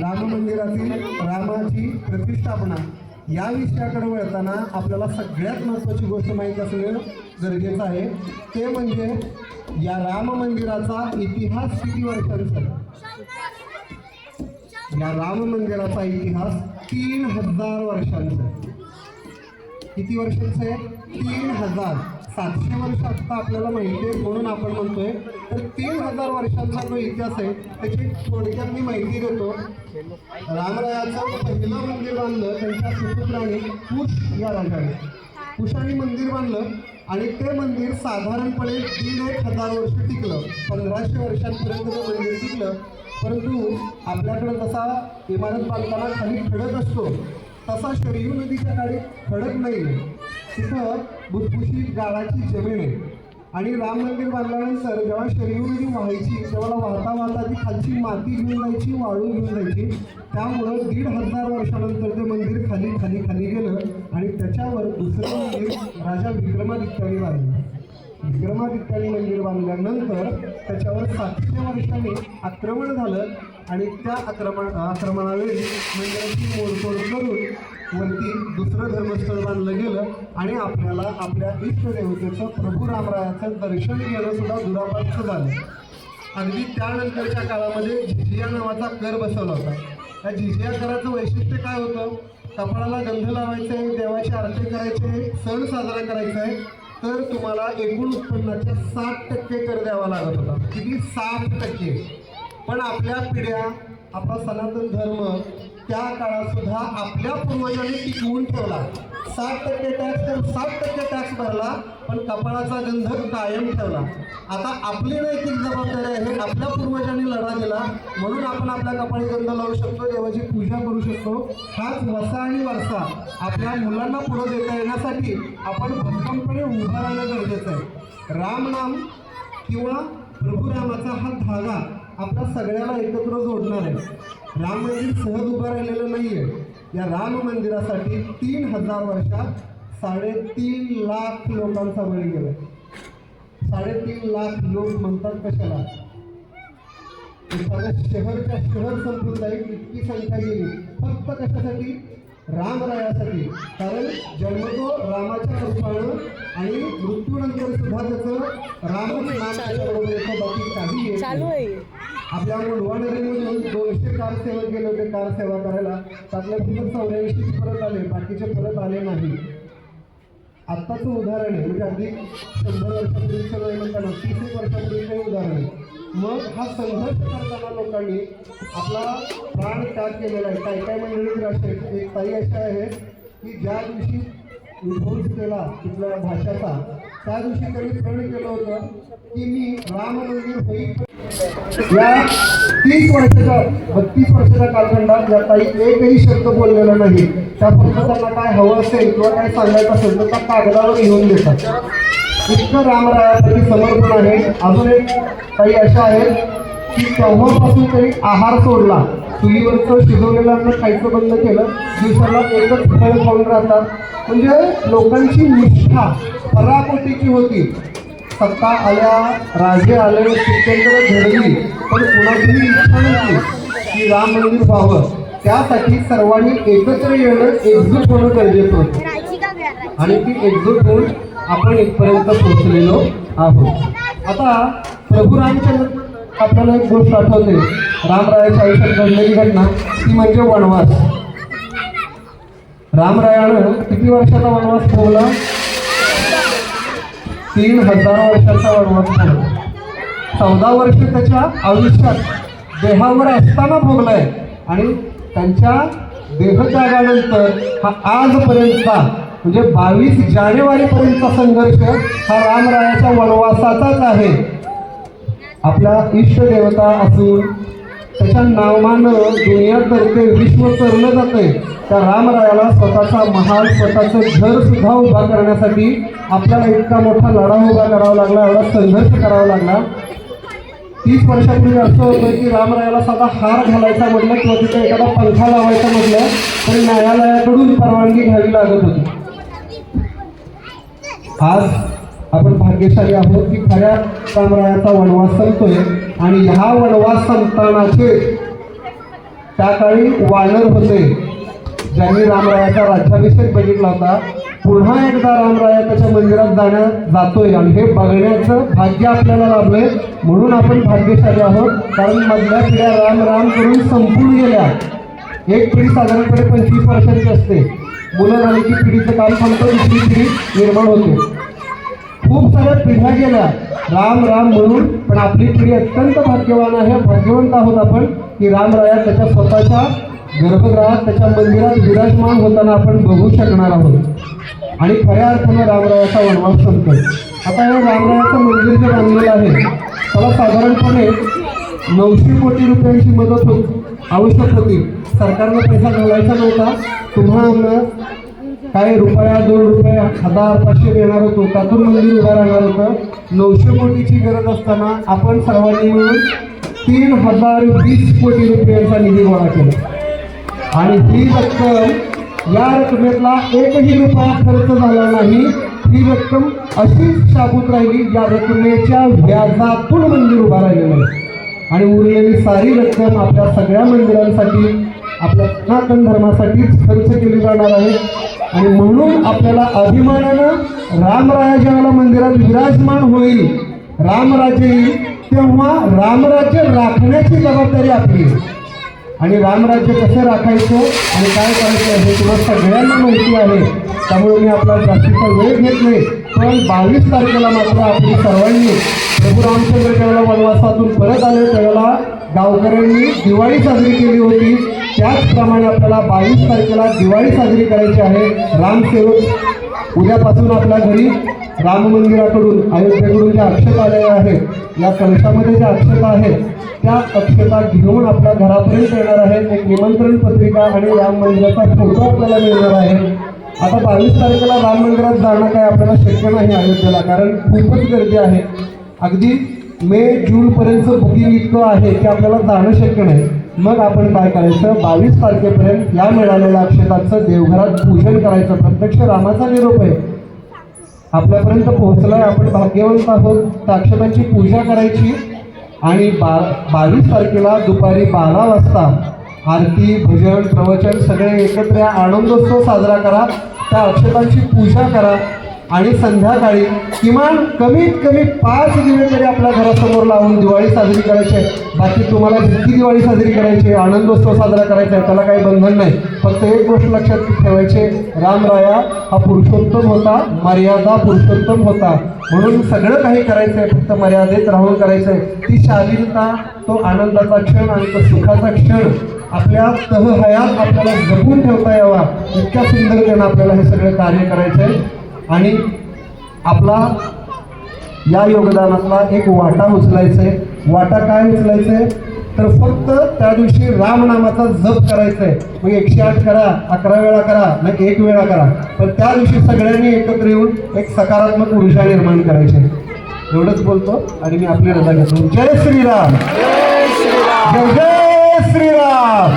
राम मंदिरातील रामाची प्रतिष्ठापना या विषयाकडे वळताना आपल्याला सगळ्यात महत्त्वाची गोष्ट माहीत असणं गरजेचं आहे. ते म्हणजे या राम मंदिराचा इतिहास किती वर्षांचा या राम मंदिराचा इतिहास तीन हजार वर्षांचा किती वर्षांचा आहे? तीन हजार. सातशे वर्ष आत्ता आपल्याला माहिती आहे म्हणून आपण म्हणतोय. तर तीन हजार वर्षांचा जो इतिहास आहे त्याची थोडक्यात मी माहिती देतो. रामरायाचं पहिलं मंदिर बांधलं त्यांच्या सुपुत्राने कुश या राजाने. कुशाने मंदिर बांधलं आणि ते मंदिर साधारणपणे तीन एक हजार वर्ष टिकलं. पंधराशे वर्षांपर्यंत ते मंदिर टिकलं. परंतु आपल्याकडे जसा इमारत बांधताना खाली खडक असतो. तसा शरयू नदीच्या काळी खडक नाही तिथं भुसभुशीत गाळाची जमीन आहे. आणि राम मंदिर बांधल्यानंतर जेव्हा शरयू व्हायची तेव्हा वाहता वाहता ती खालची माती घेऊन जायची वाळू घेऊन जायची त्यामुळं दीड हजार वर्षानंतर ते मंदिर खाली खाली खाली गेलं आणि त्याच्यावर दुसरं मंदिर राजा विक्रमादित्याने बांधलं विक्रमादित्याने मंदिर बांधल्यानंतर त्याच्यावर सातशे वर्षांनी आक्रमण झालं आणि त्या आक्रमण आक्रमणावेळी मंदिराची मोडतोड करून वरती दुसरं धर्मस्थळ बांधलं गेलं आणि आपल्याला आपल्या इष्टदेवतेचं प्रभू रामरायाचं दर्शन घेणं सुद्धा दुरापास्त झालं. अगदी त्यानंतरच्या काळामध्ये झिझिया नावाचा कर बसवला होता. त्या झिझिया कराचं वैशिष्ट्य काय होतं? कपाळाला गंध लावायचं आहे देवाची आरती करायचे सण साजरा करायचा आहे तर तुम्हाला एकूण उत्पन्नाच्या साठ टक्के कर द्यावा लागत होता. किती? साठ टक्के. पण आपल्या पिढ्या आपला सनातन धर्म त्या काळात सुद्धा आपल्या पूर्वजांनी टिकवून ठेवला. साठ टक्के टॅक्स तर साठ टक्के टॅक्स भरला पण कपाळाचा गंध कायम ठेवला. आता आपली नैतिक जबाबदारी आहे आपल्या पूर्वजांनी लढा दिला म्हणून आपण आपल्या कपाळी गंध लावू शकतो देवाची पूजा करू शकतो. हाच वसा आणि वारसा आपल्या मुलांना पुढे देता येण्यासाठी आपण भक्कमपणे उभा राहणं गरजेचं आहे. रामनाम किंवा प्रभू रामाचा हा धागा आपल्या सगळ्याला एकत्र जोडणार आहे. राम मंदिर सहज उभं राहिलेलं नाही आहे या राम मंदिरासाठी तीन हजार वर्षात साडेतीन लाख लोकांचा बळी गेला. साडेतीन लाख लोक म्हणतात कशाला? शहरच्या शहर संपून जाईल इतकी संख्या गेली. फक्त कशासाठी? रामरायासाठी. कारण जन्मतो रामाच्या रूपानं आणि मृत्यूनंतर सुद्धा त्याचं रामच नाम बाकी काही आपल्या मुलवा नदीमधून दोनशे कारसेवक गेले होते कार सेवा करायला. त्यातले फक्त चौऱ्याऐंशी परत आले बाकीचे परत आले नाही. आत्ताचं उदाहरण आहे. म्हणजे अगदी शंभर वर्षापूर्वीचं नाही म्हणताना तीस एक वर्षापूर्वीचं उदाहरण आहे मग हा संघर्ष करताना लोकांनी आपला प्राण त्याग केलेला आहे. काही काय मंडळी असे एक ताई अशा आहे की ज्या दिवशी विध्वंस केला तिथल्या भाषाचा त्या दिवशी त्यांनी प्रण केलं होतं की मी राम मंदिर होईल या तीस वर्षाच्या बत्तीस वर्षाच्या कालखंडात या ताई एकही शब्द बोललेला नाही. त्या फक्त त्यांना काय हवं असेल किंवा काय सांगायचं असेल तर त्या कागदावर लिहून देतात. इतकं रामरायासाठी समर्पण आहे. अजून एक काही अशा आहेत की तेव्हापासून त्यांनी आहार सोडला. चुलीवरचं शिजवलेलं अन्न खायचं बंद केलं. दिवसाला एकच फळ खाऊन राहतात. म्हणजे लोकांची निष्ठा पराकोटीची होती. सत्ता आल्या राजे आले शिक्षेंद्र घडली पण कुणाचीही इच्छा नव्हती की राम मंदिर व्हावं. त्यासाठी सर्वांनी एकत्र येणं एकजूट होणं गरजेचं होतं. आणि ती एकजूट होऊन आपण इथपर्यंत पोहोचलेलो आहोत. आता प्रभू रामचंद्र आपल्याला एक गोष्ट आठवते. रामरायाच्या आयुष्यात घडलेली घटना ती म्हणजे वनवास. रामरायानं किती वर्षाचा वनवास ठेवला? तीन हजार वर्षाचा वनवास ठेवला. चौदा वर्ष त्याच्या आयुष्यात देहावर असताना भोगलाय. आणि त्यांच्या देहत्यागानंतर हा आजपर्यंतचा म्हणजे बावीस जानेवारीपर्यंतचा संघर्ष हा रामरायाच्या वनवासाचाच आहे. आपल्या इष्टदेवता असून त्याच्या नावानं दुनिया करते विश्व तरलं जाते त्या रामरायाला स्वतःचा महाल स्वतःचं घर सुद्धा उभा करण्यासाठी आपल्याला इतका मोठा लढा उभा करावा लागला एवढा संघर्ष करावा लागला. तीस वर्षापूर्वी असं होतं की रामरायाला साधा हार घालायचा म्हटलं किंवा तिथे एखादा पंखा लावायचा म्हटलं तरी न्यायालयाकडून परवानगी घ्यावी लागत होती. आज आपण भाग्यशाली आहोत की खऱ्या रामरायाचा वनवास संपतोय आणि ह्या वनवास संपतानाचे त्या काळी वानर होते. ज्यांनी रामरायाचा राज्याभिषेक बघितला होता पुन्हा एकदा रामराया त्याच्या मंदिरात जाण्या जातोय. आणि हे बघण्याचं भाग्य आपल्याला लाभलंय. म्हणून आपण भाग्यशाली आहोत. कारण मधल्या पिढ्या राम राम करून संपून गेल्या. एक पिढी साधारणपणे पंचवीस वर्षांची असते. मुलं झाली की पिढीचं काम थांबतं दुसरी पिढी निर्माण होते. खूप साऱ्या पिढ्या गेल्या. राम राम म्हणून पण आपली पिढी अत्यंत भाग्यवान आहे. भाग्यवंत आहोत आपण की रामराया त्याच्या स्वतःच्या गर्भगृहात त्याच्या मंदिरात विराजमान होताना आपण बघू शकणार आहोत. आणि खऱ्या अर्थानं रामरायाचा वनवास संपतो आता हे रामरायाचं मंदिर जे बांधलेलं आहे त्याला साधारणपणे नऊशे कोटी रुपयांची मदत होती आवश्यक होती. सरकारनं पैसा घालायचा नव्हता. तुम्हाला काही रुपया दोन रुपये हजार पाचशे देणार होतो. त्यातून मंदिर उभं राहणार होतं. नऊशे कोटीची गरज असताना आपण सर्वांनी मिळून तीन हजार वीस कोटी रुपयांचा निधी गोळा केला. आणि ही रक्कम या रकमेतला एकही रुपया खर्च झाला नाही. ही रक्कम अशीच शाबूत राहिली या रकमेच्या व्याजातून मंदिर उभा राहिलेलं आहे. आणि उरलेली सारी रक्कम आपल्या सगळ्या मंदिरांसाठी आपल्या सनातन धर्मासाठीच खर्च केली जाणार आहे. आणि म्हणून आपल्याला अभिमानानं रामराया मंदिरात विराजमान होईल. रामराजे येईल तेव्हा रामराज्य राखण्याची जबाबदारी आपली आहे. आणि रामराज्य कसं राखायचं आणि काय करायचं हे तुम्हाला सगळ्यांना माहिती आहे. त्यामुळे मी आपला जास्तीचा वेळ घेत नाही. पण बावीस तारखेला मात्र आपली सर्वांनी प्रभू रामचंद्र ज्यावेळेला वनवासातून परत आले. त्यावेळेला गावकऱ्यांनी दिवाळी साजरी केली होती. त्याचप्रमाणे आपल्याला बावीस तारखेला दिवाळी साजरी करायची आहे. रामसेवक उद्यापासून आपल्या घरी राम मंदिराकडून अयोध्येकडून ज्या अक्षता आलेल्या आहेत या कलशामध्ये ज्या अक्षता आहेत त्या अक्षता घेऊन आपल्या घरापर्यंत येणार आहेत एक निमंत्रण पत्रिका आणि राम मंदिराचा फोटो आपल्याला मिळणार आहे. आता बावीस तारखेला राम मंदिरात जाणं काय आपल्याला शक्य नाही अयोध्येला कारण खूपच गर्दी आहे. अगदी मे जूनपर्यंतचं बुकिंग इतकं आहे की आपल्याला जाणं शक्य नाही. मग आपण काय करायचं? बावीस तारखेपर्यंत या मिळालेल्या अक्षताचं देवघरात पूजन करायचं. प्रत्यक्ष रामाचा निरोप आहे. आपल्यापर्यंत पोहोचलाय. आपण भाग्यवंत आहोत. त्या अक्षतांची पूजा करायची. आणि बा बावीस तारखेला दुपारी बारा वाजता आरती भजन प्रवचन सगळे एकत्र या आनंदोत्सव साजरा करा. त्या अक्षतांची पूजा करा. आणि संध्याकाळी किमान कमीत कमी पाच दिवे तरी आपल्या घरासमोर लावून दिवाळी साजरी करायची आहे. बाकी तुम्हाला जितकी दिवाळी साजरी करायची आहे आनंदोत्सव साजरा करायचा आहे त्याला काही बंधन नाही. फक्त एक गोष्ट लक्षात ठेवायचे रामराया हा पुरुषोत्तम होता मर्यादा पुरुषोत्तम होता. म्हणून सगळं काही करायचं आहे फक्त मर्यादेत राहून करायचं आहे ती शालीनता तो आनंदाचा क्षण आणि तो सुखाचा क्षण आपल्या तह हयात आपल्याला जपून ठेवता यावा. इतक्या सुंदरतेनं आपल्याला हे सगळं कार्य करायचं आहे आणि आपला या योगदानातला एक वाटा उचलायचा आहे वाटा काय उचलायचा आहे तर फक्त त्या दिवशी रामनामाचा जप करायचा आहे मग एकशे आठ करा अकरा वेळा करा नाही एक वेळा करा. पण त्या दिवशी सगळ्यांनी एकत्र येऊन एक सकारात्मक ऊर्जा निर्माण करायची. आहे. एवढंच बोलतो आणि मी आपली रजा घेतो. जय श्रीराम. जय जय श्रीराम.